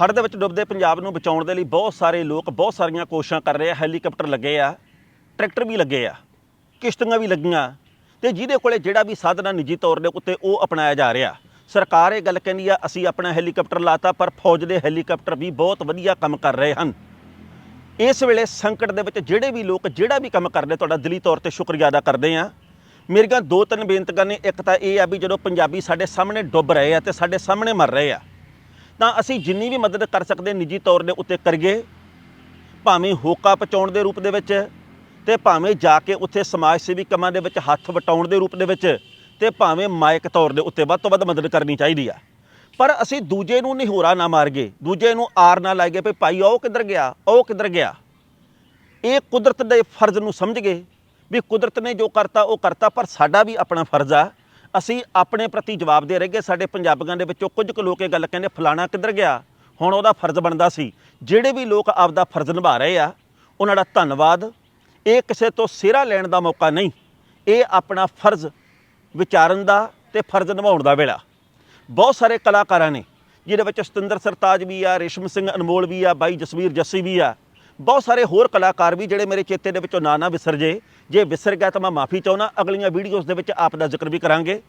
ਹੜ੍ਹ ਦੇ ਵਿੱਚ ਡੁੱਬਦੇ ਪੰਜਾਬ ਨੂੰ ਬਚਾਉਣ ਦੇ ਲਈ ਬਹੁਤ ਸਾਰੇ ਲੋਕ ਬਹੁਤ ਸਾਰੀਆਂ ਕੋਸ਼ਿਸ਼ਾਂ ਕਰ ਰਹੇ ਆ, ਹੈਲੀਕਾਪਟਰ ਲੱਗੇ ਆ, ਟਰੈਕਟਰ ਵੀ ਲੱਗੇ ਆ, ਕਿਸ਼ਤੀਆਂ ਵੀ ਲੱਗੀਆਂ ਤੇ ਜਿਹਦੇ ਕੋਲੇ ਜਿਹੜਾ ਵੀ ਸਾਧਨ ਆ, ਨਿੱਜੀ ਤੌਰ ਦੇ ਉੱਤੇ ਉਹ ਅਪਣਾਇਆ ਜਾ ਰਿਹਾ। ਸਰਕਾਰ ਇਹ ਗੱਲ ਕਹਿੰਦੀ ਆ, ਅਸੀਂ ਆਪਣਾ ਹੈਲੀਕਾਪਟਰ ਲਾਤਾ, ਪਰ ਫੌਜ ਦੇ ਹੈਲੀਕਾਪਟਰ ਵੀ ਬਹੁਤ ਵਧੀਆ ਕੰਮ ਕਰ ਰਹੇ ਹਨ। ਇਸ ਵੇਲੇ ਸੰਕਟ ਦੇ ਵਿੱਚ ਜਿਹੜੇ ਵੀ ਲੋਕ ਜਿਹੜਾ ਵੀ ਕੰਮ ਕਰਦੇ, ਤੁਹਾਡਾ ਦਿਲੀ ਤੌਰ ਤੇ ਸ਼ੁਕਰੀਆ ਅਦਾ ਕਰਦੇ ਆ। ਮੇਰੀਆਂ ਦੋ ਤਿੰਨ ਬੇਨਤੀਆਂ ਨੇ, ਇੱਕ ਤਾਂ ਇਹ ਆ ਵੀ ਜਦੋਂ ਪੰਜਾਬੀ ਸਾਡੇ ਸਾਹਮਣੇ ਡੁੱਬ ਰਹੇ ਆ ਤੇ ਸਾਡੇ ਸਾਹਮਣੇ ਮਰ ਰਹੇ ਆ ਤਾਂ ਅਸੀਂ ਜਿੰਨੀ ਵੀ ਮਦਦ ਕਰ ਸਕਦੇ ਨਿੱਜੀ ਤੌਰ ਦੇ ਉੱਤੇ ਕਰੀਏ, ਭਾਵੇਂ ਹੋਕਾ ਪਹੁੰਚਾਉਣ ਦੇ ਰੂਪ ਦੇ ਵਿੱਚ ਤੇ ਭਾਵੇਂ ਜਾ ਕੇ ਉੱਥੇ ਸਮਾਜ ਸੇਵੀ ਕੰਮਾਂ ਦੇ ਵਿੱਚ ਹੱਥ ਵਟਾਉਣ ਦੇ ਰੂਪ ਦੇ ਵਿੱਚ ਤੇ ਭਾਵੇਂ ਮਾਇਕ ਤੌਰ ਦੇ ਉੱਤੇ ਵੱਧ ਤੋਂ ਵੱਧ ਮਦਦ ਕਰਨੀ ਚਾਹੀਦੀ ਆ। ਪਰ ਅਸੀਂ ਦੂਜੇ ਨੂੰ ਨਿਹੋਰਾ ਨਾ ਮਾਰਗੇ ਦੂਜੇ ਨੂੰ ਆਰ ਨਾ ਲਾਈਏ ਵੀ ਭਾਈ ਉਹ ਕਿੱਧਰ ਗਿਆ, ਉਹ ਕਿੱਧਰ ਗਿਆ। ਇਹ ਕੁਦਰਤ ਦੇ ਫਰਜ਼ ਨੂੰ ਸਮਝ ਗਏ ਵੀ ਕੁਦਰਤ ਨੇ ਜੋ ਕਰਤਾ ਉਹ ਕਰਤਾ, ਪਰ ਸਾਡਾ ਵੀ ਆਪਣਾ ਫਰਜ਼ ਆ। ਅਸੀਂ ਆਪਣੇ ਪ੍ਰਤੀ ਜਵਾਬ ਦੇ ਗਏ ਸਾਡੇ ਪੰਜਾਬੀਆਂ ਦੇ ਵਿੱਚੋਂ ਕੁਝ ਕੁ ਲੋਕ ਇਹ ਗੱਲ ਕਹਿੰਦੇ, ਫਲਾਣਾ ਕਿੱਧਰ ਗਿਆ? ਹੁਣ ਉਹਦਾ ਫਰਜ਼ ਬਣਦਾ ਸੀ। ਜਿਹੜੇ ਵੀ ਲੋਕ ਆਪਦਾ ਫਰਜ਼ ਨਿਭਾ ਰਹੇ ਆ, ਉਹਨਾਂ ਦਾ ਧੰਨਵਾਦ। ਇਹ ਕਿਸੇ ਤੋਂ ਸਿਹਰਾ ਲੈਣ ਦਾ ਮੌਕਾ ਨਹੀਂ। ਇਹ ਆਪਣਾ ਫਰਜ਼ ਵਿਚਾਰਨ ਦਾ ਤੇ ਫਰਜ਼ ਨਿਭਾਉਣ ਦਾ ਵੇਲਾ। ਬਹੁਤ ਸਾਰੇ ਕਲਾਕਾਰਾਂ ਨੇ, ਜਿਹਦੇ ਵਿੱਚ ਸਤਿੰਦਰ ਸਰਤਾਜ ਵੀ ਆ, ਰੇਸ਼ਮ ਸਿੰਘ ਅਨਮੋਲ ਵੀ ਆ, ਬਾਈ ਜਸਵੀਰ ਜੱਸੀ ਵੀ ਆ। ਬਹੁਤ ਸਾਰੇ ਹੋਰ ਕਲਾਕਾਰ ਵੀ ਜਿਹੜੇ ਮੇਰੇ ਚੇਤੇ ਦੇ ਵਿੱਚੋਂ ਨਾ ਨਾ ਵਿਸਰ ਜੇ। ਜੇ ਵਿਸਰ ਗਿਆ ਤਾਂ ਮੈਂ ਮਾਫੀ ਚਾਹੁੰਦਾ, ਅਗਲੀਆਂ ਵੀਡੀਓਜ਼ ਦੇ ਵਿੱਚ ਆਪ ਦਾ ਜ਼ਿਕਰ ਵੀ ਕਰਾਂਗੇ।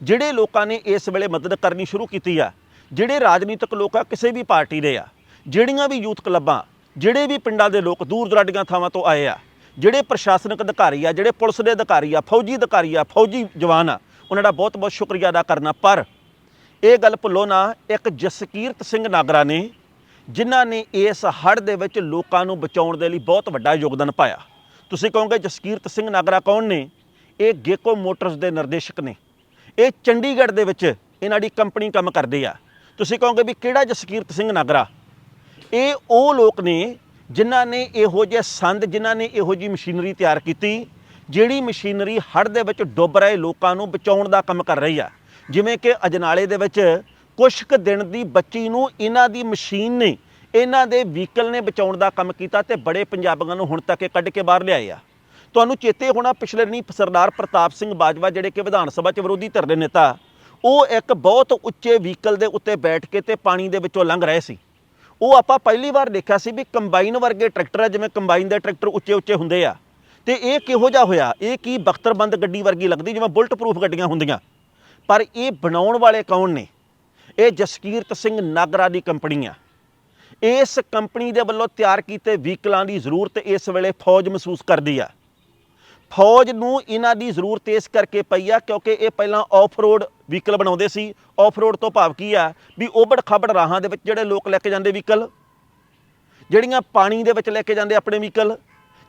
ਜਿਹੜੇ ਲੋਕਾਂ ਨੇ ਇਸ ਵੇਲੇ ਮਦਦ ਕਰਨੀ ਸ਼ੁਰੂ ਕੀਤੀ ਆ, ਜਿਹੜੇ ਰਾਜਨੀਤਿਕ ਲੋਕ ਆ, ਕਿਸੇ ਵੀ ਪਾਰਟੀ ਦੇ ਆ, ਜਿਹੜੀਆਂ ਵੀ ਯੂਥ ਕਲੱਬਾਂ, ਜਿਹੜੇ ਵੀ ਪਿੰਡਾਂ ਦੇ ਲੋਕ ਦੂਰ ਦੁਰਾਡੀਆਂ ਥਾਵਾਂ ਤੋਂ ਆਏ ਆ, ਜਿਹੜੇ ਪ੍ਰਸ਼ਾਸਨਿਕ ਅਧਿਕਾਰੀ ਆ, ਜਿਹੜੇ ਪੁਲਿਸ ਦੇ ਅਧਿਕਾਰੀ ਆ, ਫੌਜੀ ਅਧਿਕਾਰੀ ਆ, ਫੌਜੀ ਜਵਾਨ ਆ, ਉਹਨਾਂ ਦਾ ਬਹੁਤ ਬਹੁਤ ਸ਼ੁਕਰੀਆ ਅਦਾ ਕਰਨਾ। ਪਰ ਇਹ ਗੱਲ ਭੁੱਲੋ ਨਾ, ਇੱਕ ਜਸਕੀਰਤ ਸਿੰਘ ਨਾਗਰਾ ਨੇ, ਜਿਨ੍ਹਾਂ ਨੇ ਇਸ ਹੜ੍ਹ ਦੇ ਵਿੱਚ ਲੋਕਾਂ ਨੂੰ ਬਚਾਉਣ ਦੇ ਲਈ ਬਹੁਤ ਵੱਡਾ ਯੋਗਦਾਨ ਪਾਇਆ। ਤੁਸੀਂ ਕਹੋਗੇ ਜਸਕੀਰਤ ਸਿੰਘ ਨਾਗਰਾ ਕੌਣ ਨੇ? ਇਹ ਗੇਕੋ ਮੋਟਰਸ ਦੇ ਨਿਰਦੇਸ਼ਕ ਨੇ। ਇਹ ਚੰਡੀਗੜ੍ਹ ਦੇ ਵਿੱਚ ਇਹਨਾਂ ਦੀ ਕੰਪਨੀ ਕੰਮ ਕਰਦੀ ਆ। ਤੁਸੀਂ ਕਹੋਗੇ ਵੀ ਕਿਹੜਾ ਜਸਕੀਰਤ ਸਿੰਘ ਨਾਗਰਾ? ਇਹ ਉਹ ਲੋਕ ਨੇ ਜਿਨ੍ਹਾਂ ਨੇ ਇਹੋ ਜਿਹੇ ਸੰਦ, ਜਿਨ੍ਹਾਂ ਨੇ ਇਹੋ ਜਿਹੀ ਮਸ਼ੀਨਰੀ ਤਿਆਰ ਕੀਤੀ, ਜਿਹੜੀ ਮਸ਼ੀਨਰੀ ਹੜ੍ਹ ਦੇ ਵਿੱਚ ਡੁੱਬ ਰਹੇ ਲੋਕਾਂ ਨੂੰ ਬਚਾਉਣ ਦਾ ਕੰਮ ਕਰ ਰਹੀ ਆ। ਜਿਵੇਂ ਕਿ ਅਜਨਾਲੇ ਦੇ ਵਿੱਚ ਕੁਛ ਕੁ ਦਿਨ ਦੀ ਬੱਚੀ ਨੂੰ ਇਹਨਾਂ ਦੀ ਮਸ਼ੀਨ ਨੇ ਇਹਨਾਂ ਦੇ ਵਹੀਕਲ ਨੇ ਬਚਾਉਣ ਦਾ ਕੰਮ ਕੀਤਾ ਤੇ ਬੜੇ ਪੰਜਾਬੀਆਂ ਨੂੰ ਹੁਣ ਤੱਕ ਇਹ ਕੱਢ ਕੇ ਬਾਹਰ ਲਿਆਏ ਆ। ਤੁਹਾਨੂੰ ਚੇਤੇ ਹੋਣਾ ਪਿਛਲੇ ਦਿਨੀ ਸਰਦਾਰ ਪ੍ਰਤਾਪ ਸਿੰਘ ਬਾਜਵਾ ਜਿਹੜੇ ਕਿ ਵਿਧਾਨ ਸਭਾ 'ਚ ਵਿਰੋਧੀ ਧਿਰ ਦੇ ਨੇਤਾ, ਉਹ ਇੱਕ ਬਹੁਤ ਉੱਚੇ ਵਹੀਕਲ ਦੇ ਉੱਤੇ ਬੈਠ ਕੇ ਤੇ ਪਾਣੀ ਦੇ ਵਿੱਚੋਂ ਲੰਘ ਰਹੇ ਸੀ। ਉਹ ਆਪਾਂ ਪਹਿਲੀ ਵਾਰ ਦੇਖਿਆ ਸੀ ਵੀ ਕੰਬਾਈਨ ਵਰਗੇ ਟਰੈਕਟਰ ਆ, ਜਿਵੇਂ ਕੰਬਾਈਨ ਦੇ ਟਰੈਕਟਰ ਉੱਚੇ ਉੱਚੇ ਹੁੰਦੇ ਆ। ਤੇ ਇਹ ਕਿਹੋ ਜਿਹਾ ਹੋਇਆ? ਇਹ ਕੀ ਬਖਤਰਬੰਦ ਗੱਡੀ ਵਰਗੀ ਲੱਗਦੀ, ਜਿਵੇਂ ਬੁਲਟ ਪ੍ਰੂਫ ਗੱਡੀਆਂ ਹੁੰਦੀਆਂ? ਪਰ ਇਹ ਬਣਾਉਣ ਵਾਲੇ ਕੌਣ ਨੇ? ਇਹ ਜਸਕੀਰਤ ਸਿੰਘ ਨਾਗਰਾ ਦੀ ਕੰਪਨੀ ਆ ਇਸ ਕੰਪਨੀ ਦੇ ਵੱਲੋਂ ਤਿਆਰ ਕੀਤੇ ਵਹੀਕਲਾਂ ਦੀ ਜ਼ਰੂਰਤ ਇਸ ਵੇਲੇ ਫੌਜ ਮਹਿਸੂਸ ਕਰਦੀ ਆ। ਫੌਜ ਨੂੰ ਇਹਨਾਂ ਦੀ ਜ਼ਰੂਰਤ ਇਸ ਕਰਕੇ ਪਈ ਆ ਕਿਉਂਕਿ ਇਹ ਪਹਿਲਾਂ ਆਫ ਰੋਡ ਵਹੀਕਲ ਬਣਾਉਂਦੇ ਸੀ। ਆਫ ਰੋਡ ਤੋਂ ਭਾਵ ਕੀ ਆ ਵੀ ਉਬੜ ਖਬੜ ਰਾਹਾਂ ਦੇ ਵਿੱਚ ਜਿਹੜੇ ਲੋਕ ਲੈ ਕੇ ਜਾਂਦੇ ਵਹੀਕਲ, ਜਿਹੜੀਆਂ ਪਾਣੀ ਦੇ ਵਿੱਚ ਲੈ ਕੇ ਜਾਂਦੇ ਆਪਣੇ ਵਹੀਕਲ,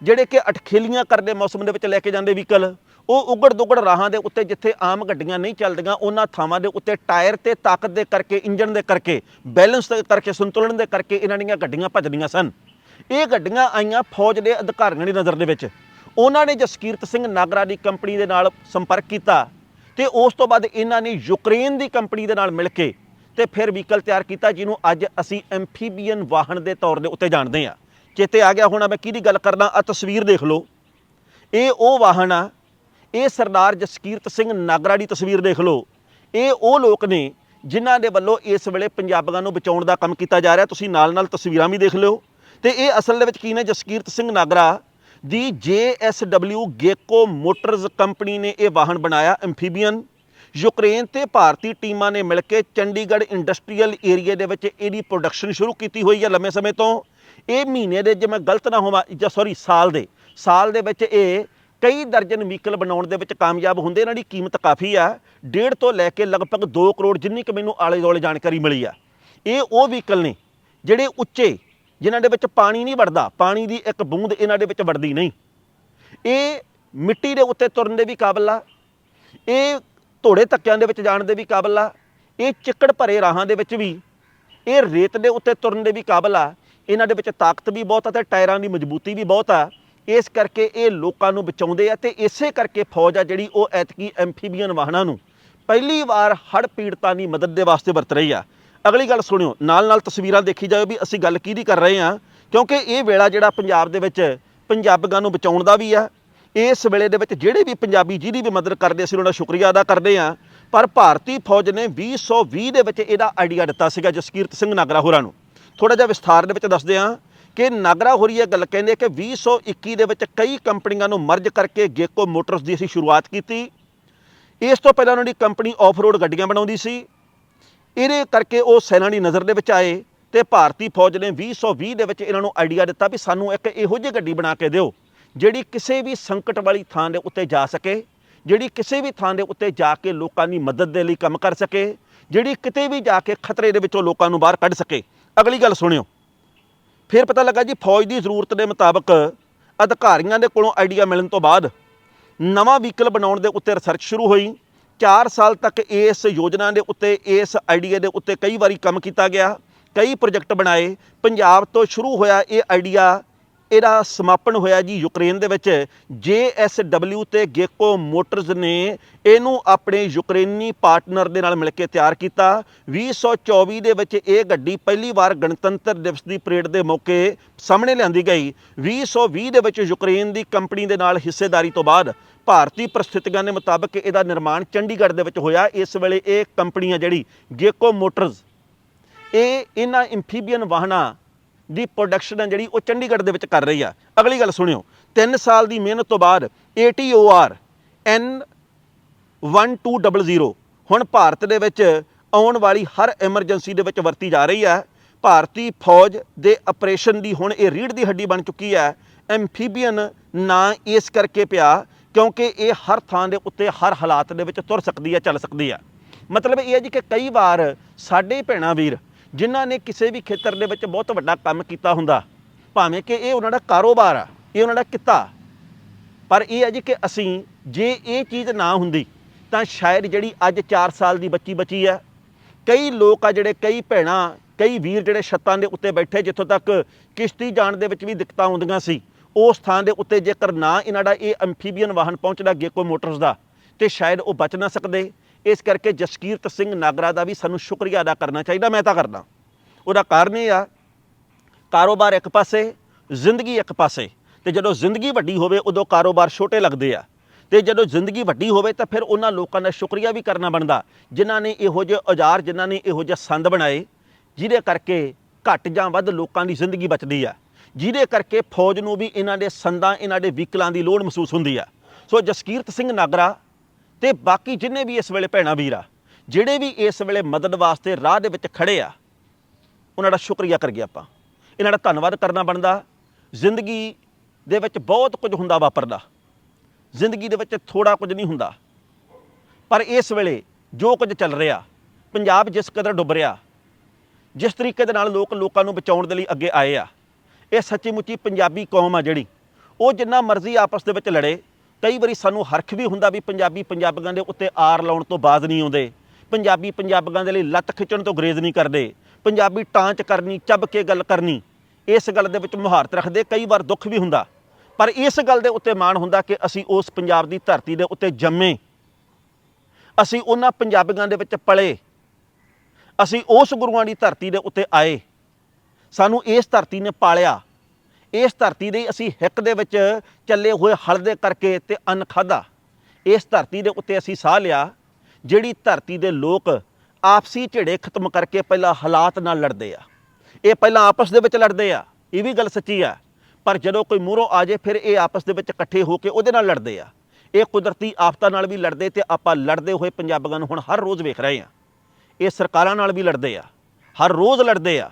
ਜਿਹੜੇ ਕਿ ਅਟਖੇਲੀਆਂ ਕਰਦੇ ਮੌਸਮ ਦੇ ਵਿੱਚ ਲੈ ਕੇ ਜਾਂਦੇ ਵਹੀਕਲ ਉਹ ਉਗੜ ਦੁਗੜ ਰਾਹਾਂ ਦੇ ਉੱਤੇ ਜਿੱਥੇ ਆਮ ਗੱਡੀਆਂ ਨਹੀਂ ਚੱਲਦੀਆਂ, ਉਹਨਾਂ ਥਾਵਾਂ ਦੇ ਉੱਤੇ ਟਾਇਰ ਤੇ ਤਾਕਤ ਦੇ ਕਰਕੇ ਇੰਜਨ ਦੇ ਕਰਕੇ, ਬੈਲੈਂਸ ਦੇ ਕਰਕੇ, ਸੰਤੁਲਨ ਦੇ ਕਰਕੇ ਇਹਨਾਂ ਦੀਆਂ ਗੱਡੀਆਂ ਭੱਜਦੀਆਂ ਸਨ। ਇਹ ਗੱਡੀਆਂ ਆਈਆਂ ਫੌਜ ਦੇ ਅਧਿਕਾਰੀਆਂ ਦੀ ਨਜ਼ਰ ਦੇ ਵਿੱਚ। ਉਹਨਾਂ ਨੇ ਜਸਕੀਰਤ ਸਿੰਘ ਨਾਗਰਾ ਦੀ ਕੰਪਨੀ ਦੇ ਨਾਲ ਸੰਪਰਕ ਕੀਤਾ ਤੇ ਉਸ ਤੋਂ ਬਾਅਦ ਇਹਨਾਂ ਨੇ ਯੂਕਰੇਨ ਦੀ ਕੰਪਨੀ ਦੇ ਨਾਲ ਮਿਲ ਕੇ ਤੇ ਫਿਰ ਵਹੀਕਲ ਤਿਆਰ ਕੀਤਾ, ਜਿਹਨੂੰ ਅੱਜ ਅਸੀਂ ਐਮਫੀਬੀਅਨ ਵਾਹਨ ਦੇ ਤੌਰ ਦੇ ਉੱਤੇ ਜਾਣਦੇ ਹਾਂ। ਚੇਤੇ ਆ ਗਿਆ ਹੋਣਾ ਮੈਂ ਕਿਹਦੀ ਗੱਲ ਕਰਦਾ? ਆ ਤਸਵੀਰ ਦੇਖ ਲਓ। ਇਹ ਉਹ ਵਾਹਨ ਆ ਇਹ ਸਰਦਾਰ ਜਸਕੀਰਤ ਸਿੰਘ ਨਾਗਰਾ ਦੀ ਤਸਵੀਰ ਦੇਖ ਲਓ। ਇਹ ਉਹ ਲੋਕ ਨੇ ਜਿਨ੍ਹਾਂ ਦੇ ਵੱਲੋਂ ਇਸ ਵੇਲੇ ਪੰਜਾਬੀਆਂ ਨੂੰ ਬਚਾਉਣ ਦਾ ਕੰਮ ਕੀਤਾ ਜਾ ਰਿਹਾ। ਤੁਸੀਂ ਨਾਲ ਨਾਲ ਤਸਵੀਰਾਂ ਵੀ ਦੇਖ ਲਿਓ। ਤੇ ਇਹ ਅਸਲ ਦੇ ਵਿੱਚ ਕੀ ਨੇ? ਜਸਕੀਰਤ ਸਿੰਘ ਨਾਗਰਾ ਦੀ JSW ਗੇਕੋ ਮੋਟਰਜ਼ ਕੰਪਨੀ ਨੇ ਇਹ ਵਾਹਨ ਬਣਾਇਆ ਐਮਫੀਬੀਅਨ ਯੂਕਰੇਨ ਤੇ ਭਾਰਤੀ ਟੀਮਾਂ ਨੇ ਮਿਲ ਕੇ ਚੰਡੀਗੜ੍ਹ ਇੰਡਸਟਰੀਅਲ ਏਰੀਆ ਦੇ ਵਿੱਚ ਇਹਦੀ ਪ੍ਰੋਡਕਸ਼ਨ ਸ਼ੁਰੂ ਕੀਤੀ ਹੋਈ ਹੈ ਲੰਮੇ ਸਮੇਂ ਤੋਂ। ਇਹ ਮਹੀਨੇ ਦੇ, ਜੇ ਮੈਂ ਗਲਤ ਨਾ ਹੋਵਾਂ, ਜਾਂ ਸੌਰੀ ਸਾਲ ਦੇ। ਸਾਲ ਦੇ ਵਿੱਚ ਇਹ ਕਈ ਦਰਜਨ ਵਹੀਕਲ ਬਣਾਉਣ ਦੇ ਵਿੱਚ ਕਾਮਯਾਬ ਹੁੰਦੇ, ਇਹਨਾਂ ਦੀ ਕੀਮਤ ਕਾਫੀ ਆ। ਡੇਢ ਤੋਂ ਲੈ ਕੇ ਲਗਭਗ 2 ਕਰੋੜ ਜਿੰਨੀ ਕਿ ਮੈਨੂੰ ਆਲੇ ਦੁਆਲੇ ਜਾਣਕਾਰੀ ਮਿਲੀ ਆ। ਇਹ ਉਹ ਵਹੀਕਲ ਨੇ ਜਿਹੜੇ ਉੱਚੇ, ਜਿਨ੍ਹਾਂ ਦੇ ਵਿੱਚ ਪਾਣੀ ਨਹੀਂ ਵੜਦਾ, ਪਾਣੀ ਦੀ ਇੱਕ ਬੂੰਦ ਇਹਨਾਂ ਦੇ ਵਿੱਚ ਵੜਦੀ ਨਹੀਂ। ਇਹ ਮਿੱਟੀ ਦੇ ਉੱਤੇ ਤੁਰਨ ਦੇ ਵੀ ਕਾਬਲ ਆ। ਇਹ ਧੋੜੇ ਧੱਕਿਆਂ ਦੇ ਵਿੱਚ ਜਾਣ ਦੇ ਵੀ ਕਾਬਲ ਆ। ਇਹ ਚਿੱਕੜ ਭਰੇ ਰਾਹਾਂ ਦੇ ਵਿੱਚ ਵੀ ਇਹ ਰੇਤ ਦੇ ਉੱਤੇ ਤੁਰਨ ਦੇ ਵੀ ਕਾਬਲ ਆ। ਇਹਨਾਂ ਦੇ ਵਿੱਚ ਤਾਕਤ ਵੀ ਬਹੁਤ ਆ ਤੇ ਟਾਇਰਾਂ ਦੀ ਮਜ਼ਬੂਤੀ ਵੀ ਬਹੁਤ ਆ। ਇਸ ਕਰਕੇ ਇਹ ਲੋਕਾਂ ਨੂੰ ਬਚਾਉਂਦੇ ਆ ਤੇ ਇਸੇ ਕਰਕੇ ਫੌਜ ਆ ਜਿਹੜੀ ਉਹ ਐਤਕੀ ਐਮਫੀਬੀਅਨ ਵਾਹਨਾਂ ਨੂੰ ਪਹਿਲੀ ਵਾਰ ਹੜ੍ਹ ਪੀੜਤਾਂ ਦੀ ਮਦਦ ਦੇ ਵਾਸਤੇ ਵਰਤ ਰਹੀ ਆ। ਅਗਲੀ ਗੱਲ ਸੁਣਿਓ ਨਾਲ ਨਾਲ ਤਸਵੀਰਾਂ ਦੇਖੀ ਜਾਓ ਵੀ ਅਸੀਂ ਗੱਲ ਕਿਹਦੀ ਕਰ ਰਹੇ ਆ, ਕਿਉਂਕਿ ਇਹ ਵੇਲਾ ਜਿਹੜਾ ਪੰਜਾਬ ਦੇ ਵਿੱਚ ਪੰਜਾਬੀਆਂ ਨੂੰ ਬਚਾਉਣ ਦਾ ਵੀ ਆ, ਇਸ ਵੇਲੇ ਦੇ ਵਿੱਚ ਜਿਹੜੇ ਵੀ ਪੰਜਾਬੀ ਜਿਹਦੀ ਵੀ ਮਦਦ ਕਰਦੇ ਅਸੀਂ ਉਹਨਾਂ ਦਾ ਸ਼ੁਕਰੀਆ ਅਦਾ ਕਰਦੇ ਆ। ਪਰ ਭਾਰਤੀ ਫੌਜ ਨੇ 2020 ਦੇ ਵਿੱਚ ਇਹਦਾ ਆਈਡੀਆ ਦਿੱਤਾ ਸੀਗਾ ਜਸਕੀਰਤ ਸਿੰਘ ਨਾਗਰਾ ਹੋਰਾਂ ਨੂੰ। ਥੋੜਾ ਜਿਹਾ ਵਿਸਥਾਰ ਦੇ ਵਿੱਚ ਦੱਸਦੇ ਹਾਂ ਕਿ ਨਾਗਰਾ ਹੋ ਰਹੀ ਇਹ ਗੱਲ ਕਹਿੰਦੇ ਕਿ 2021 ਦੇ ਵਿੱਚ ਕਈ ਕੰਪਨੀਆਂ ਨੂੰ ਮਰਜ ਕਰਕੇ ਗੇਕੋ ਮੋਟਰਸ ਦੀ ਅਸੀਂ ਸ਼ੁਰੂਆਤ ਕੀਤੀ। ਇਸ ਤੋਂ ਪਹਿਲਾਂ ਉਹਨਾਂ ਦੀ ਕੰਪਨੀ ਆਫ ਰੋਡ ਗੱਡੀਆਂ ਬਣਾਉਂਦੀ ਸੀ। ਇਹਦੇ ਕਰਕੇ ਉਹ ਸੈਨਾ ਦੀ ਨਜ਼ਰ ਦੇ ਵਿੱਚ ਆਏ ਤੇ ਭਾਰਤੀ ਫੌਜ ਨੇ 2020 ਦੇ ਵਿੱਚ ਇਹਨਾਂ ਨੂੰ ਆਈਡੀਆ ਦਿੱਤਾ ਵੀ ਸਾਨੂੰ ਇੱਕ ਇਹੋ ਜਿਹੀ ਗੱਡੀ ਬਣਾ ਕੇ ਦਿਓ, ਜਿਹੜੀ ਕਿਸੇ ਵੀ ਸੰਕਟ ਵਾਲੀ ਥਾਂ ਦੇ ਉੱਤੇ ਜਾ ਸਕੇ, ਜਿਹੜੀ ਕਿਸੇ ਵੀ ਥਾਂ ਦੇ ਉੱਤੇ ਜਾ ਕੇ ਲੋਕਾਂ ਦੀ ਮਦਦ ਦੇ ਲਈ ਕੰਮ ਕਰ ਸਕੇ, ਜਿਹੜੀ ਕਿਤੇ ਵੀ ਜਾ ਕੇ ਖਤਰੇ ਦੇ ਵਿੱਚੋਂ ਲੋਕਾਂ ਨੂੰ ਬਾਹਰ ਕੱਢ ਸਕੇ। ਅਗਲੀ ਗੱਲ ਸੁਣਿਓ। ਫਿਰ ਪਤਾ ਲੱਗਾ ਜੀ ਫੌਜ ਦੀ ਜ਼ਰੂਰਤ ਦੇ ਮੁਤਾਬਕ ਅਧਿਕਾਰੀਆਂ ਦੇ ਕੋਲੋਂ ਆਈਡੀਆ ਮਿਲਣ ਤੋਂ ਬਾਅਦ ਨਵਾਂ ਵਹੀਕਲ ਬਣਾਉਣ ਦੇ ਉੱਤੇ ਰਿਸਰਚ ਸ਼ੁਰੂ ਹੋਈ। 4 ਸਾਲ ਤੱਕ ਇਸ ਯੋਜਨਾ ਦੇ ਉੱਤੇ, ਇਸ ਆਈਡੀਆ ਦੇ ਉੱਤੇ ਕਈ ਵਾਰੀ ਕੰਮ ਕੀਤਾ ਗਿਆ, ਕਈ ਪ੍ਰੋਜੈਕਟ ਬਣਾਏ। ਪੰਜਾਬ ਤੋਂ ਸ਼ੁਰੂ ਹੋਇਆ ਇਹ ਆਈਡੀਆ ਇਹਦਾ ਸਮਾਪਨ ਹੋਇਆ ਜੀ ਯੂਕਰੇਨ ਦੇ ਵਿੱਚ। JSW ਤੇ ਗੇਕੋ ਮੋਟਰਜ਼ ਨੇ ਇਹਨੂੰ ਆਪਣੇ ਯੂਕਰੇਨੀ ਪਾਰਟਨਰ ਦੇ ਨਾਲ ਮਿਲ ਕੇ ਤਿਆਰ ਕੀਤਾ। 2024 ਦੇ ਵਿੱਚ ਇਹ ਗੱਡੀ ਪਹਿਲੀ ਵਾਰ ਗਣਤੰਤਰ ਦਿਵਸ ਦੀ ਪਰੇਡ ਦੇ ਮੌਕੇ ਸਾਹਮਣੇ ਲਿਆਂਦੀ ਗਈ। 2020 ਦੇ ਵਿੱਚ ਯੂਕਰੇਨ ਦੀ ਕੰਪਨੀ ਦੇ ਨਾਲ ਹਿੱਸੇਦਾਰੀ ਤੋਂ ਬਾਅਦ ਭਾਰਤੀ ਪ੍ਰਸਥਿਤੀਆਂ ਦੇ ਮੁਤਾਬਕ ਇਹਦਾ ਨਿਰਮਾਣ ਚੰਡੀਗੜ੍ਹ ਦੇ ਵਿੱਚ ਹੋਇਆ। ਇਸ ਵੇਲੇ ਇਹ ਕੰਪਨੀ ਆ ਜਿਹੜੀ ਗੇਕੋ ਮੋਟਰਜ਼, ਇਹ ਇਹਨਾਂ ਇੰਫੀਬੀਅਨ ਵਾਹਨਾਂ ਦੀ ਪ੍ਰੋਡਕਸ਼ਨ ਹੈ ਜਿਹੜੀ ਉਹ ਚੰਡੀਗੜ੍ਹ ਦੇ ਵਿੱਚ ਕਰ ਰਹੀ ਆ। ਅਗਲੀ ਗੱਲ ਸੁਣਿਓ 3 ਸਾਲ ਦੀ ਮਿਹਨਤ ਤੋਂ ਬਾਅਦ ATOR N 1200 ਹੁਣ ਭਾਰਤ ਦੇ ਵਿੱਚ ਆਉਣ ਵਾਲੀ ਹਰ ਐਮਰਜੈਂਸੀ ਦੇ ਵਿੱਚ ਵਰਤੀ ਜਾ ਰਹੀ ਹੈ ਭਾਰਤੀ ਫੌਜ ਦੇ ਆਪਰੇਸ਼ਨ ਦੀ ਹੁਣ ਇਹ ਰੀੜ ਦੀ ਹੱਡੀ ਬਣ ਚੁੱਕੀ ਹੈ ਐਮਫੀਬੀਅਨ ਨਾਂ ਇਸ ਕਰਕੇ ਪਿਆ ਕਿਉਂਕਿ ਇਹ ਹਰ ਥਾਂ ਦੇ ਉੱਤੇ ਹਰ ਹਾਲਾਤ ਦੇ ਵਿੱਚ ਤੁਰ ਸਕਦੀ ਹੈ ਚੱਲ ਸਕਦੀ ਹੈ ਮਤਲਬ ਇਹ ਹੈ ਜੀ ਕਿ ਕਈ ਵਾਰ ਸਾਡੇ ਭੈਣਾ ਵੀਰ ਜਿਨ੍ਹਾਂ ਨੇ ਕਿਸੇ ਵੀ ਖੇਤਰ ਦੇ ਵਿੱਚ ਬਹੁਤ ਵੱਡਾ ਕੰਮ ਕੀਤਾ ਹੁੰਦਾ, ਭਾਵੇਂ ਕਿ ਇਹ ਉਹਨਾਂ ਦਾ ਕਾਰੋਬਾਰ ਆ, ਇਹ ਉਹਨਾਂ ਦਾ ਕਿੱਤਾ। ਪਰ ਇਹ ਹੈ ਜੀ ਕਿ ਅਸੀਂ ਜੇ ਇਹ ਚੀਜ਼ ਨਾ ਹੁੰਦੀ, ਤਾਂ ਸ਼ਾਇਦ ਜਿਹੜੀ ਅੱਜ 4 ਸਾਲ ਦੀ ਬੱਚੀ ਬਚੀ ਆ, ਕਈ ਲੋਕ ਆ ਜਿਹੜੇ, ਕਈ ਭੈਣਾਂ, ਕਈ ਵੀਰ ਜਿਹੜੇ ਛੱਤਾਂ ਦੇ ਉੱਤੇ ਬੈਠੇ ਜਿੱਥੋਂ ਤੱਕ ਕਿਸ਼ਤੀ ਜਾਣ ਦੇ ਵਿੱਚ ਵੀ ਦਿੱਕਤਾਂ ਆਉਂਦੀਆਂ ਸੀ ਉਸ ਥਾਂ ਦੇ ਉੱਤੇ ਜੇਕਰ ਨਾ ਇਹਨਾਂ ਦਾ ਇਹ ਐਂਫੀਬੀਅਨ ਵਾਹਨ ਪਹੁੰਚਦਾ ਗੇਕੋ ਮੋਟਰਸ ਦਾ, ਤੇ ਸ਼ਾਇਦ ਉਹ ਬਚ ਨਾ ਸਕਦੇ। ਇਸ ਕਰਕੇ ਜਸਕੀਰਤ ਸਿੰਘ ਨਾਗਰਾ ਦਾ ਵੀ ਸਾਨੂੰ ਸ਼ੁਕਰੀਆ ਅਦਾ ਕਰਨਾ ਚਾਹੀਦਾ, ਮੈਂ ਤਾਂ ਕਰਦਾ। ਉਹਦਾ ਕਾਰਨ ਇਹ ਆ, ਕਾਰੋਬਾਰ ਇੱਕ ਪਾਸੇ, ਜ਼ਿੰਦਗੀ ਇੱਕ ਪਾਸੇ। ਤੇ ਜਦੋਂ ਜ਼ਿੰਦਗੀ ਵੱਡੀ ਹੋਵੇ, ਉਦੋਂ ਕਾਰੋਬਾਰ ਛੋਟੇ ਲੱਗਦੇ ਆ। ਤੇ ਜਦੋਂ ਜ਼ਿੰਦਗੀ ਵੱਡੀ ਹੋਵੇ, ਤਾਂ ਫਿਰ ਉਹਨਾਂ ਲੋਕਾਂ ਦਾ ਸ਼ੁਕਰੀਆ ਵੀ ਕਰਨਾ ਬਣਦਾ। ਜਿਨ੍ਹਾਂ ਨੇ ਇਹੋ ਜਿਹੇ ਔਜ਼ਾਰ, ਜਿਨ੍ਹਾਂ ਨੇ ਇਹੋ ਜਿਹੇ ਸੰਦ ਬਣਾਏ, ਜਿਹਦੇ ਕਰਕੇ ਘੱਟ ਜਾਂ ਵੱਧ ਲੋਕਾਂ ਦੀ ਜ਼ਿੰਦਗੀ ਬਚਦੀ ਆ। ਜਿਹਦੇ ਕਰਕੇ ਫੌਜ ਨੂੰ ਵੀ ਇਹਨਾਂ ਦੇ ਸੰਦਾਂ, ਇਹਨਾਂ ਦੇ ਵਹੀਕਲਾਂ ਦੀ ਲੋੜ ਮਹਿਸੂਸ ਹੁੰਦੀ ਆ। ਸੋ ਜਸਕੀਰਤ ਸਿੰਘ ਨਾਗਰਾ ਤੇ ਬਾਕੀ ਜਿੰਨੇ ਵੀ ਇਸ ਵੇਲੇ ਭੈਣਾ ਵੀਰ ਆ, ਜਿਹੜੇ ਵੀ ਇਸ ਵੇਲੇ ਮਦਦ ਵਾਸਤੇ ਰਾਹ ਦੇ ਵਿੱਚ ਖੜੇ ਆ, ਉਹਨਾਂ ਦਾ ਸ਼ੁਕਰੀਆ ਕਰੀਏ ਆਪਾਂ। ਇਹਨਾਂ ਦਾ ਧੰਨਵਾਦ ਕਰਨਾ ਬਣਦਾ। ਜ਼ਿੰਦਗੀ ਦੇ ਵਿੱਚ ਬਹੁਤ ਕੁਝ ਹੁੰਦਾ ਵਾਪਰਦਾ। ਜ਼ਿੰਦਗੀ ਦੇ ਵਿੱਚ ਥੋੜਾ ਕੁਝ ਨਹੀਂ ਹੁੰਦਾ। ਪਰ ਇਸ ਵੇਲੇ ਜੋ ਕੁਝ ਚੱਲ ਰਿਹਾ, ਪੰਜਾਬ ਜਿਸ ਕਦਰ ਡੁੱਬ ਰਿਹਾ, ਜਿਸ ਤਰੀਕੇ ਦੇ ਨਾਲ ਲੋਕ ਲੋਕਾਂ ਨੂੰ ਬਚਾਉਣ ਦੇ ਲਈ ਅੱਗੇ ਆਏ ਆ, ਇਹ ਸੱਚੀ ਮੁੱਚੀ ਪੰਜਾਬੀ ਕੌਮ ਆ ਜਿਹੜੀ, ਉਹ ਜਿੰਨਾ ਮਰਜ਼ੀ ਆਪਸ ਦੇ ਵਿੱਚ ਲੜੇ ਕਈ ਵਾਰੀ ਸਾਨੂੰ ਹਰਖ ਵੀ ਹੁੰਦਾ ਵੀ ਪੰਜਾਬੀ ਪੰਜਾਬੀਆਂ ਦੇ ਉੱਤੇ ਆਰ ਲਾਉਣ ਤੋਂ ਬਾਜ਼ ਨਹੀਂ ਆਉਂਦੇ। ਪੰਜਾਬੀ ਪੰਜਾਬੀਆਂ ਦੇ ਲਈ ਲੱਤ ਖਿੱਚਣ ਤੋਂ ਗਰੇਜ਼ ਨਹੀਂ ਕਰਦੇ। ਪੰਜਾਬੀ ਟਾਂਚ ਕਰਨੀ, ਚੱਬ ਕੇ ਗੱਲ ਕਰਨੀ, ਇਸ ਗੱਲ ਦੇ ਵਿੱਚ ਮੁਹਾਰਤ ਰੱਖਦੇ, ਕਈ ਵਾਰ ਦੁੱਖ ਵੀ ਹੁੰਦਾ। ਪਰ ਇਸ ਗੱਲ ਦੇ ਉੱਤੇ ਮਾਣ ਹੁੰਦਾ ਕਿ ਅਸੀਂ ਉਸ ਪੰਜਾਬ ਦੀ ਧਰਤੀ ਦੇ ਉੱਤੇ ਜੰਮੇ। ਅਸੀਂ ਉਹਨਾਂ ਪੰਜਾਬੀਆਂ ਦੇ ਵਿੱਚ ਪਲੇ। ਅਸੀਂ ਉਸ ਗੁਰੂਆਂ ਦੀ ਧਰਤੀ ਦੇ ਉੱਤੇ ਆਏ। ਸਾਨੂੰ ਇਸ ਧਰਤੀ ਨੇ ਪਾਲਿਆ। ਇਸ ਧਰਤੀ ਦੇ ਅਸੀਂ ਹਿੱਕ ਦੇ ਵਿੱਚ ਚੱਲੇ ਹੋਏ ਹਲ ਦੇ ਕਰਕੇ ਤੇ ਅੰਨ ਖਾਦਾ ਇਸ ਧਰਤੀ ਦੇ ਉੱਤੇ ਅਸੀਂ ਸਾਹ ਲਿਆ, ਜਿਹੜੀ ਧਰਤੀ ਦੇ ਲੋਕ ਆਪਸੀ ਝੜੇ ਖਤਮ ਕਰਕੇ ਪਹਿਲਾਂ ਹਾਲਾਤ ਨਾਲ ਲੜਦੇ ਆ। ਇਹ ਪਹਿਲਾਂ ਆਪਸ ਦੇ ਵਿੱਚ ਲੜਦੇ ਆ, ਇਹ ਵੀ ਗੱਲ ਸੱਚੀ ਆ। ਪਰ ਜਦੋਂ ਕੋਈ ਮੂਹਰੋਂ ਆ ਜੇ ਫਿਰ ਇਹ ਆਪਸ ਦੇ ਵਿੱਚ ਇਕੱਠੇ ਹੋ ਕੇ ਉਹਦੇ ਨਾਲ ਲੜਦੇ ਆ। ਇਹ ਕੁਦਰਤੀ ਆਫਤਾਂ ਨਾਲ ਵੀ ਲੜਦੇ ਤੇ ਆਪਾਂ ਲੜਦੇ ਹੋਏ ਪੰਜਾਬੀਆਂ ਨੂੰ ਹੁਣ ਹਰ ਰੋਜ਼ ਵੇਖ ਰਹੇ ਆ। ਇਹ ਸਰਕਾਰਾਂ ਨਾਲ ਵੀ ਲੜਦੇ ਆ, ਹਰ ਰੋਜ਼ ਲੜਦੇ ਆ।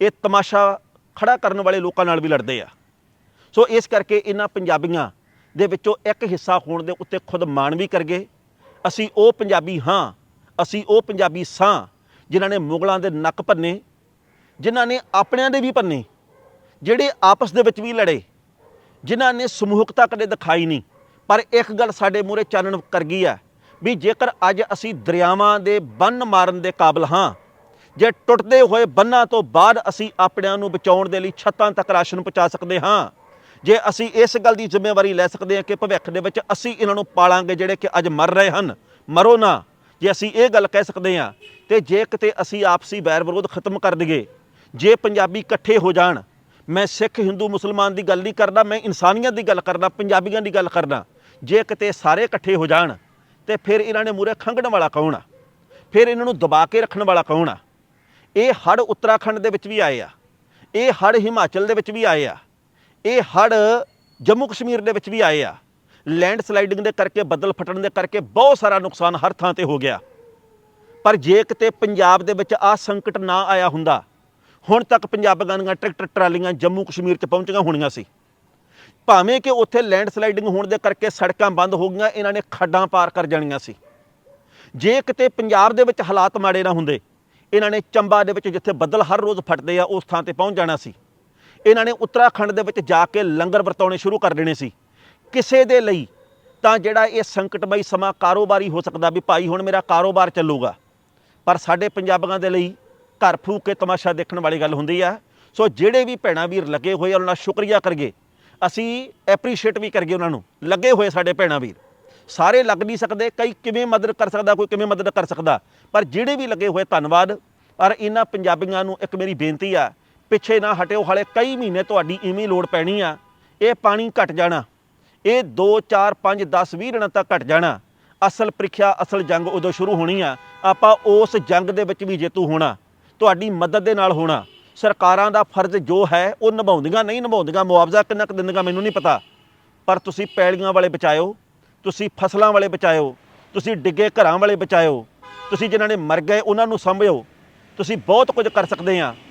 ਇਹ ਤਮਾਸ਼ਾ ਖੜਾ ਕਰਨ ਵਾਲੇ ਲੋਕਾਂ ਨਾਲ ਵੀ ਲੜਦੇ ਆ। ਸੋ ਇਸ ਕਰਕੇ ਇਹਨਾਂ ਪੰਜਾਬੀਆਂ ਦੇ ਵਿੱਚੋਂ ਇੱਕ ਹਿੱਸਾ ਹੋਣ ਦੇ ਉੱਤੇ ਖੁਦ ਮਾਣ ਵੀ ਕਰ ਗਏ ਅਸੀਂ ਉਹ ਪੰਜਾਬੀ ਹਾਂ, ਅਸੀਂ ਉਹ ਪੰਜਾਬੀ ਸਾਂ ਜਿਨ੍ਹਾਂ ਨੇ ਮੁਗਲਾਂ ਦੇ ਨੱਕ ਭੰਨੇ, ਜਿਨ੍ਹਾਂ ਨੇ ਆਪਣਿਆਂ ਦੇ ਵੀ ਭੰਨੇ, ਜਿਹੜੇ ਆਪਸ ਦੇ ਵਿੱਚ ਵੀ ਲੜੇ, ਜਿਨ੍ਹਾਂ ਨੇ ਸਮੂਹਕਤਾ ਕਦੇ ਦਿਖਾਈ ਨਹੀਂ। ਪਰ ਇੱਕ ਗੱਲ ਸਾਡੇ ਮੂਹਰੇ ਚਾਨਣ ਕਰ ਗਈ ਹੈ ਵੀ ਜੇਕਰ ਅੱਜ ਅਸੀਂ ਦਰਿਆਵਾਂ ਦੇ ਬੰਨ ਮਾਰਨ ਦੇ ਕਾਬਲ ਹਾਂ ਜੇ ਟੁੱਟਦੇ ਹੋਏ ਬੰਨਾਂ ਤੋਂ ਬਾਅਦ ਅਸੀਂ ਆਪਣਿਆਂ ਨੂੰ ਬਚਾਉਣ ਦੇ ਲਈ ਛੱਤਾਂ ਤੱਕ ਰਾਸ਼ਨ ਪਹੁੰਚਾ ਸਕਦੇ ਹਾਂ। ਜੇ ਅਸੀਂ ਇਸ ਗੱਲ ਦੀ ਜ਼ਿੰਮੇਵਾਰੀ ਲੈ ਸਕਦੇ ਹਾਂ ਕਿ ਭਵਿੱਖ ਦੇ ਵਿੱਚ ਅਸੀਂ ਇਹਨਾਂ ਨੂੰ ਪਾਲਾਂਗੇ ਜਿਹੜੇ ਕਿ ਅੱਜ ਮਰ ਰਹੇ ਹਨ, ਮਰੋ ਨਾ। ਜੇ ਅਸੀਂ ਇਹ ਗੱਲ ਕਹਿ ਸਕਦੇ ਹਾਂ ਤੇ ਜੇ ਕਿਤੇ ਅਸੀਂ ਆਪਸੀ ਬੈਰ ਵਿਰੋਧ ਖਤਮ ਕਰ ਦਈਏ, ਜੇ ਪੰਜਾਬੀ ਇਕੱਠੇ ਹੋ ਜਾਣ, ਮੈਂ ਸਿੱਖ, ਹਿੰਦੂ, ਮੁਸਲਮਾਨ ਦੀ ਗੱਲ ਨਹੀਂ ਕਰਦਾ, ਮੈਂ ਇਨਸਾਨੀਅਤ ਦੀ ਗੱਲ ਕਰਦਾ, ਪੰਜਾਬੀਆਂ ਦੀ ਗੱਲ ਕਰਦਾ, ਜੇ ਕਿਤੇ ਸਾਰੇ ਇਕੱਠੇ ਹੋ ਜਾਣ ਤੇ ਫਿਰ ਇਹਨਾਂ ਨੇ ਮੂਰੇ ਖੰਗਣ ਵਾਲਾ ਕੌਣ ਆ? ਫਿਰ ਇਹਨਾਂ ਨੂੰ ਦਬਾ ਕੇ ਰੱਖਣ ਵਾਲਾ ਕੌਣ ਆ? ਇਹ ਹੜ ਉੱਤਰਾਖੰਡ ਦੇ ਵਿੱਚ ਵੀ ਆਏ ਆ। ਇਹ ਹੜ ਹਿਮਾਚਲ ਦੇ ਵਿੱਚ ਵੀ ਆਏ ਆ। ਇਹ ਹੜ ਜੰਮੂ ਕਸ਼ਮੀਰ ਦੇ ਵਿੱਚ ਵੀ ਆਏ ਆ। ਲੈਂਡ ਸਲਾਈਡਿੰਗ ਦੇ ਕਰਕੇ, ਬੱਦਲ ਫਟਣ ਦੇ ਕਰਕੇ ਬਹੁਤ ਸਾਰਾ ਨੁਕਸਾਨ ਹਰ ਥਾਂ ਤੇ ਹੋ ਗਿਆ। ਪਰ ਜੇ ਕਿਤੇ ਪੰਜਾਬ ਦੇ ਵਿੱਚ ਆ ਸੰਕਟ ਨਾ ਆਇਆ ਹੁੰਦਾ, ਹੁਣ ਤੱਕ ਪੰਜਾਬ ਦੀਆਂ ਟਰੈਕਟਰ ਟਰਾਲੀਆਂ ਜੰਮੂ ਕਸ਼ਮੀਰ 'ਚ ਪਹੁੰਚੀਆਂ ਹੋਣੀਆਂ ਸੀ। ਭਾਵੇਂ ਕਿ ਉੱਥੇ ਲੈਂਡ ਸਲਾਈਡਿੰਗ ਹੋਣ ਦੇ ਕਰਕੇ ਸੜਕਾਂ ਬੰਦ ਹੋ ਗਈਆਂ, ਇਹਨਾਂ ਨੇ ਖੱਡਾਂ ਪਾਰ ਕਰ ਜਾਣੀਆਂ ਸੀ। ਜੇ ਕਿਤੇ ਪੰਜਾਬ ਦੇ ਵਿੱਚ ਹਾਲਾਤ ਮਾੜੇ ਨਾ ਹੁੰਦੇ ਇਹਨਾਂ ਨੇ ਚੰਬਾ ਦੇ ਵਿੱਚ ਜਿੱਥੇ ਬੱਦਲ ਹਰ ਰੋਜ਼ ਫਟਦੇ ਆ, ਉਸ ਥਾਂ ਤੇ ਪਹੁੰਚ ਜਾਣਾ ਸੀ। ਇਹਨਾਂ ਨੇ ਉੱਤਰਾਖੰਡ ਦੇ ਵਿੱਚ ਜਾ ਕੇ ਲੰਗਰ ਵਰਤਾਉਣੇ ਸ਼ੁਰੂ ਕਰ ਦੇਣੇ ਸੀ। ਕਿਸੇ ਦੇ ਲਈ ਤਾਂ ਜਿਹੜਾ ਇਹ ਸੰਕਟਮਈ ਸਮਾਂ ਕਾਰੋਬਾਰੀ ਹੋ ਸਕਦਾ ਵੀ ਭਾਈ ਹੁਣ ਮੇਰਾ ਕਾਰੋਬਾਰ ਚੱਲੂਗਾ। ਪਰ ਸਾਡੇ ਪੰਜਾਬੀਆਂ ਦੇ ਲਈ ਘਰ ਫੂਕ ਕੇ ਤਮਾਸ਼ਾ ਦੇਖਣ ਵਾਲੀ ਗੱਲ ਹੁੰਦੀ ਆ। ਸੋ ਜਿਹੜੇ ਵੀ ਭੈਣਾਂ ਵੀਰ ਲੱਗੇ ਹੋਏ ਉਹਨਾਂ ਦਾ ਸ਼ੁਕਰੀਆ ਕਰੀਏ। ਅਸੀਂ ਐਪਰੀਸ਼ੀਏਟ ਵੀ ਕਰੀਏ ਉਹਨਾਂ ਨੂੰ। ਲੱਗੇ ਹੋਏ ਸਾਡੇ ਭੈਣਾਂ ਵੀਰ। ਸਾਰੇ ਲੱਗ ਨਹੀਂ ਸਕਦੇ ਕਈ ਕਿਵੇਂ ਮਦਦ ਕਰ ਸਕਦਾ, ਕੋਈ ਕਿਵੇਂ ਮਦਦ ਕਰ ਸਕਦਾ। ਪਰ ਜਿਹੜੇ ਵੀ ਲੱਗੇ ਹੋਏ, ਧੰਨਵਾਦ। ਪਰ ਇਹਨਾਂ ਪੰਜਾਬੀਆਂ ਨੂੰ ਇੱਕ ਮੇਰੀ ਬੇਨਤੀ ਆ, ਪਿੱਛੇ ਨਾ ਹਟਿਓ, ਹਾਲੇ ਕਈ ਮਹੀਨੇ ਤੁਹਾਡੀ ਇਵੇਂ ਲੋੜ ਪੈਣੀ ਆ। ਇਹ ਪਾਣੀ ਘਟ ਜਾਣਾ। ਇਹ 2 4 5 10 20 ਦਿਨਾਂ ਤੱਕ ਘਟ ਜਾਣਾ। ਅਸਲ ਪ੍ਰੀਖਿਆ, ਅਸਲ ਜੰਗ ਉਦੋਂ ਸ਼ੁਰੂ ਹੋਣੀ ਆ। ਆਪਾਂ ਉਸ ਜੰਗ ਦੇ ਵਿੱਚ ਵੀ ਜੇਤੂ ਹੋਣਾ। ਤੁਹਾਡੀ ਮਦਦ ਦੇ ਨਾਲ ਹੋਣਾ। ਸਰਕਾਰਾਂ ਦਾ ਫਰਜ਼ ਜੋ ਹੈ, ਉਹ ਨਿਭਾਉਂਦੀਆਂ, ਨਹੀਂ ਨਿਭਾਉਂਦੀਆਂ, ਮੁਆਵਜ਼ਾ ਕਿੰਨਾ ਕੁ ਦਿੰਦੀਆਂ ਮੈਨੂੰ ਨਹੀਂ ਪਤਾ। ਪਰ ਤੁਸੀਂ ਪੈਲੀਆਂ ਵਾਲੇ ਬਚਾਇਓ। ਤੁਸੀਂ ਫਸਲਾਂ ਵਾਲੇ ਬਚਾਇਓ, ਤੁਸੀਂ ਡਿੱਗੇ ਘਰਾਂ ਵਾਲੇ ਬਚਾਇਓ, ਤੁਸੀਂ ਜਿਨ੍ਹਾਂ ਨੇ ਮਰ ਗਏ, ਉਹਨਾਂ ਨੂੰ ਸੰਭਿਓ, ਤੁਸੀਂ ਬਹੁਤ ਕੁਝ ਕਰ ਸਕਦੇ ਆ।